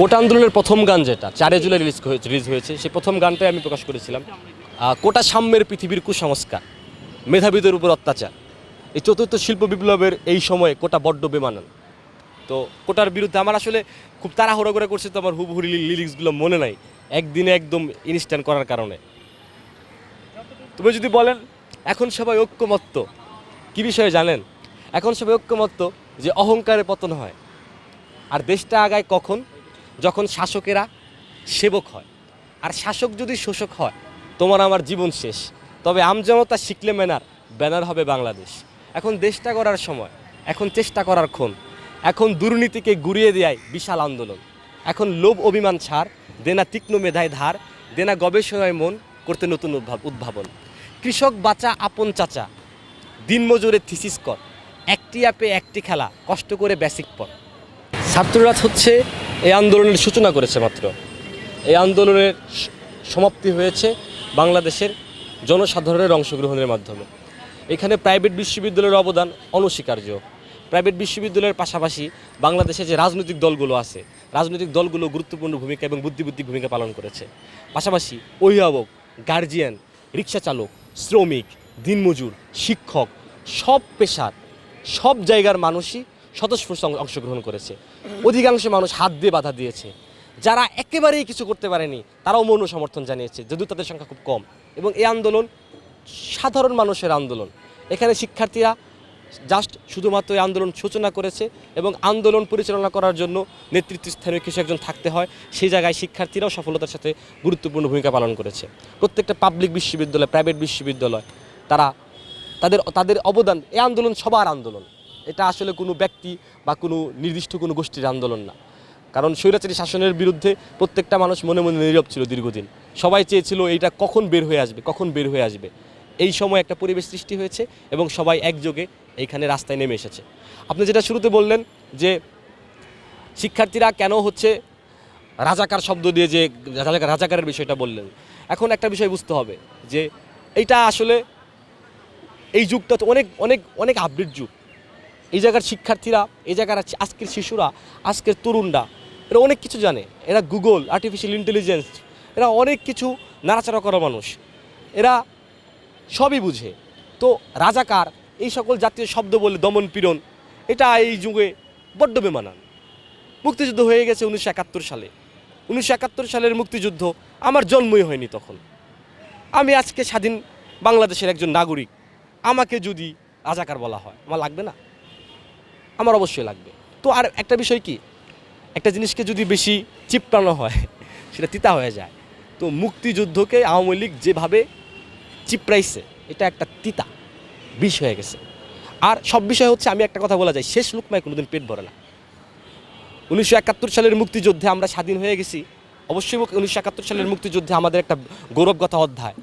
কোটা আন্দোলনের প্রথম গান যেটা, চারে জুলাই রিলিজ হয়েছে রিলিজ হয়েছে, সেই প্রথম গানটাই আমি প্রকাশ করেছিলাম। কোটা সাম্যের পৃথিবীর কুসংস্কার, মেধাবীদের উপর অত্যাচার। এই চতুর্থ শিল্প বিপ্লবের এই সময়ে কোটা বড্ড বেমানান। তো কোটার বিরুদ্ধে আমার আসলে খুব তাড়াহুড়ো করে করছে তো আমার হুবহু লিরিক্সগুলো মনে নাই, একদিনে একদম ইনস্ট্যান্ট করার কারণে। তুমি যদি বলেন, এখন সবাই ঐক্যমত্য, কি বিষয়ে জানেন? এখন সবাই ঐক্যমত্য যে অহংকারে পতন হয়। আর দেশটা আগায় কখন? যখন শাসকেরা সেবক হয়। আর শাসক যদি শোষক হয়, তোমার আমার জীবন শেষ। তবে আমজনতা শিখলে মেনার ব্যানার হবে বাংলাদেশ। এখন দেশটা করার সময়, এখন চেষ্টা করার ক্ষণ। এখন দুর্নীতিকে গুড়িয়ে দেয় বিশাল আন্দোলন। এখন লোভ অভিমান ছাড়, দেনা তীক্ষ্ণ মেধায় ধার, দেনা গবেষণায় মন করতে নতুন উদ্ভাব- উদ্ভাবন। কৃষক বাঁচা আপন চাচা, দিনমজুরের থিসিস কর। একটি অ্যাপে একটি খেলা, কষ্ট করে বেসিক পর ছাত্ররাজ হচ্ছে এই আন্দোলনের সূচনা করেছে মাত্র। এই আন্দোলনের সমাপ্তি হয়েছে বাংলাদেশের জনসাধারণের অংশগ্রহণের মাধ্যমে। এখানে প্রাইভেট বিশ্ববিদ্যালয়ের অবদান অনস্বীকার্য। প্রাইভেট বিশ্ববিদ্যালয়ের পাশাপাশি বাংলাদেশে যে রাজনৈতিক দলগুলো আছে, রাজনৈতিক দলগুলো গুরুত্বপূর্ণ ভূমিকা এবং বুদ্ধিবুদ্ধিক ভূমিকা পালন করেছে। পাশাপাশি অভিভাবক গার্জিয়ান রিক্সা চালক, শ্রমিক, দিনমজুর, শিক্ষক, সব পেশার, সব জায়গার মানুষই স্বতঃস্ফূর্ত অংশগ্রহণ করেছে। অধিকাংশ মানুষ হাত দিয়ে বাধা দিয়েছে। যারা একেবারেই কিছু করতে পারেনি, তারাও মৌন সমর্থন জানিয়েছে, যদিও তাদের সংখ্যা খুব কম। এবং এই আন্দোলন সাধারণ মানুষের আন্দোলন। এখানে শিক্ষার্থীরা জাস্ট শুধুমাত্র এই আন্দোলন সূচনা করেছে এবং আন্দোলন পরিচালনা করার জন্য নেতৃত্বস্থানীয় কিছু একজন থাকতে হয়। সেই জায়গায় শিক্ষার্থীরাও সফলতার সাথে গুরুত্বপূর্ণ ভূমিকা পালন করেছে। প্রত্যেকটা পাবলিক বিশ্ববিদ্যালয় প্রাইভেট বিশ্ববিদ্যালয়, তারা তাদের তাদের অবদান, এই আন্দোলন সবার আন্দোলন। এটা আসলে কোনো ব্যক্তি বা কোনো নির্দিষ্ট কোনো গোষ্ঠীর আন্দোলন না। কারণ স্বৈরাচারী শাসনের বিরুদ্ধে প্রত্যেকটা মানুষ মনে মনে নীরব ছিল দীর্ঘদিন। সবাই চেয়েছিল এইটা কখন বের হয়ে আসবে, কখন বের হয়ে আসবে। এই সময় একটা পরিবেশ সৃষ্টি হয়েছে এবং সবাই একযোগে এইখানে রাস্তায় নেমে এসেছে। আপনি যেটা শুরুতে বললেন যে শিক্ষার্থীরা কেন হচ্ছে রাজাকার শব্দ দিয়ে যে রাজাকার রাজাকারের বিষয়টা বললেন। এখন একটা বিষয় বুঝতে হবে যে এইটা আসলে এই যুগটা তো অনেক অনেক অনেক আপডেট যুগ। এই জায়গার শিক্ষার্থীরা, এই জায়গার আজ- আজকের শিশুরা, আজকের তরুণরা, এরা অনেক কিছু জানে। এরা গুগল আর্টিফিশিয়াল ইন্টেলিজেন্স এরা অনেক কিছু নাড়াচাড়া করা মানুষ। এরা সবই বুঝে। তো রাজাকার, এই সকল জাতীয় শব্দ বলে দমন পীড়ন, এটা এই যুগে বড্ড বেমানান। মুক্তিযুদ্ধ হয়ে গেছে উনিশশো একাত্তর সালে। উনিশশো একাত্তর সালের মুক্তিযুদ্ধ আমার জন্মই হয়নি তখন। আমি আজকে স্বাধীন বাংলাদেশের একজন নাগরিক। আমাকে যদি রাজাকার বলা হয়, আমার লাগবে না? আমার অবশ্যই লাগবে। তো আর একটা বিষয় কি? একটা জিনিসকে যদি বেশি চিপটানো হয়, সেটা তিতা হয়ে যায়। তো মুক্তিযুদ্ধকে আওয়ামী লীগ যেভাবে চিপড়াইছে, এটা একটা তিতা বিষ হয়ে গেছে। আর সব বিষয় হচ্ছে, আমি একটা কথা বলা যায়, শেষ লুকমায় কোনোদিন পেট ভরে না। উনিশশো একাত্তর সালের মুক্তিযুদ্ধে আমরা স্বাধীন হয়ে গেছি। অবশ্যই উনিশশো একাত্তর সালের মুক্তিযুদ্ধে আমাদের একটা গৌরবগত অধ্যায়।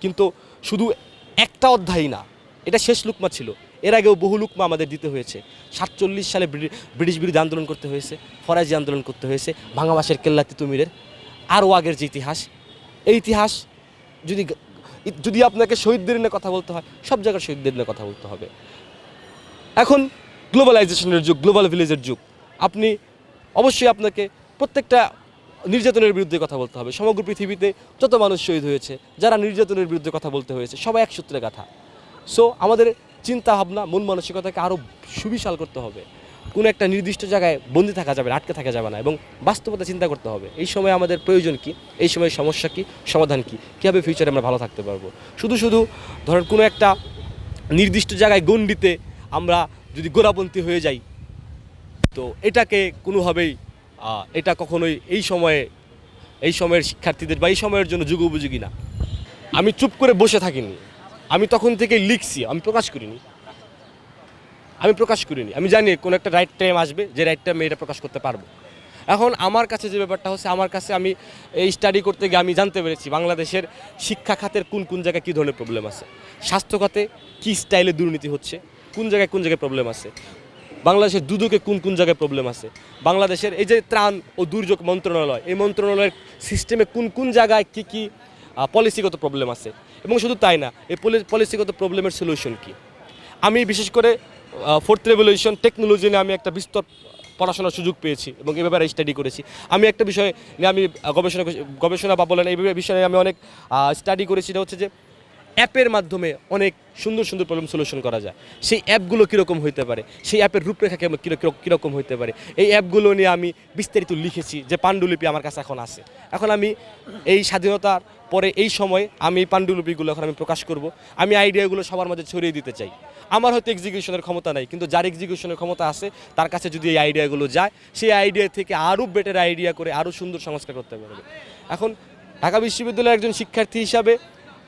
কিন্তু শুধু একটা অধ্যায়ই না, এটা শেষ লুকমা ছিল। এর আগেও বহু লুকমা আমাদের দিতে হয়েছে। সাতচল্লিশ সালে ব্রি- ব্রিটিশ বিরোধী আন্দোলন করতে হয়েছে ফরাজি আন্দোলন করতে হয়েছে ভাঙাবাসের কেল্লা তিতুমিরের আরও আগের যে ইতিহাস, এই ইতিহাস যদি যদি আপনাকে শহীদদের নিয়ে কথা বলতে হয়, সব জায়গার শহীদদের নিয়ে কথা বলতে হবে। এখন গ্লোবালাইজেশনের যুগ, গ্লোবাল ভিলেজের যুগ। আপনি অবশ্যই আপনাকে প্রত্যেকটা নির্যাতনের বিরুদ্ধে কথা বলতে হবে। সমগ্র পৃথিবীতে যত মানুষ শহীদ হয়েছে, যারা নির্যাতনের বিরুদ্ধে কথা বলতে হয়েছে, সবাই এক সূত্রে কথা সো আমাদের চিন্তা ভাবনা মন মানসিকতাকে আরও সুবিশাল করতে হবে। কোনো একটা নির্দিষ্ট জায়গায় বন্দি থাকা যাবে আটকে থাকা যাবে না এবং বাস্তবতা চিন্তা করতে হবে। এই সময় আমাদের প্রয়োজন কি? এই সময় সমস্যা কি? সমাধান কি? কীভাবে ফিউচারে আমরা ভালো থাকতে পারব? শুধু শুধু ধরেন কোনো একটা নির্দিষ্ট জায়গায় গণ্ডিতে আমরা যদি গোড়াপন্থী হয়ে যাই, তো এটাকে কোনোভাবেই এটা কখনোই এই সময়ে, এই সময়ের শিক্ষার্থীদের বা এই সময়ের জন্য যুগ উপযোগী না। আমি চুপ করে বসে থাকিনি। আমি তখন থেকে লিখছি, আমি প্রকাশ করিনি। আমি প্রকাশ করিনি। আমি জানি কোনো একটা রাইট টাইম আসবে, যে রাইট টাইমে এটা প্রকাশ করতে পারব। এখন আমার কাছে যে ব্যাপারটা হচ্ছে, আমার কাছে আমি এই স্টাডি করতে গিয়ে আমি জানতে পেরেছি বাংলাদেশের শিক্ষা খাতের কোন কোন জায়গায় কী ধরনের প্রবলেম আছে। স্বাস্থ্য খাতে কী স্টাইলে দুর্নীতি হচ্ছে, কোন জায়গায় কোন জায়গায় প্রবলেম আছে। বাংলাদেশের দুদকে কোন কোন জায়গায় প্রবলেম আছে। বাংলাদেশের এই যে ত্রাণ ও দুর্যোগ মন্ত্রণালয়, এই মন্ত্রণালয়ের সিস্টেমে কোন কোন জায়গায় কী কী পলিসিগত প্রবলেম আছে। এবং শুধু তাই না, এই পলিসিগত প্রবলেমের সলিউশন কী? আমি বিশেষ করে ফোর্থ রেভলিউশন টেকনোলজি নিয়ে আমি একটা বিস্তর পড়াশোনার সুযোগ পেয়েছি এবং এই ব্যাপারে স্টাডি করেছি। আমি একটা বিষয় নিয়ে আমি গবেষণা গবেষণা বা বলেন এই বিষয়ে আমি অনেক স্টাডি করেছি। সেটা হচ্ছে যে অ্যাপের মাধ্যমে অনেক সুন্দর সুন্দর প্রবলেম সলিউশন করা যায়। সেই অ্যাপগুলো কীরকম হইতে পারে? সেই অ্যাপের রূপরেখা কেমন কীরকম হইতে পারে? এই অ্যাপগুলো নিয়ে আমি বিস্তারিত লিখেছি যে পাণ্ডুলিপি আমার কাছে এখন আছে। এখন আমি এই স্বাধীনতার পরে এই সময় আমি এই পাণ্ডুলিপিগুলো এখন আমি প্রকাশ করব। আমি আইডিয়াগুলো সবার মাঝে ছড়িয়ে দিতে চাই। আমার হয়তো এক্সিকিউশনের ক্ষমতা নাই, কিন্তু যার এক্সিকিউশনের ক্ষমতা আছে, তার কাছে যদি এই আইডিয়াগুলো যায়, সেই আইডিয়া থেকে আরও বেটার আইডিয়া করে আরও সুন্দর সংস্কার করতে পারবে এখন ঢাকা বিশ্ববিদ্যালয়ের একজন শিক্ষার্থী হিসাবে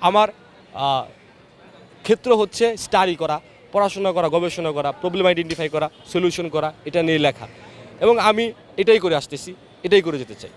আমার ক্ষেত্র হচ্ছে স্টাডি করা, পড়াশোনা করা, গবেষণা করা প্রবলেম আইডেন্টিফাই করা সলিউশন করা, এটা নিয়ে লেখা। এবং আমি এটাই করে আসতেছি, এটাই করে যেতে চাই।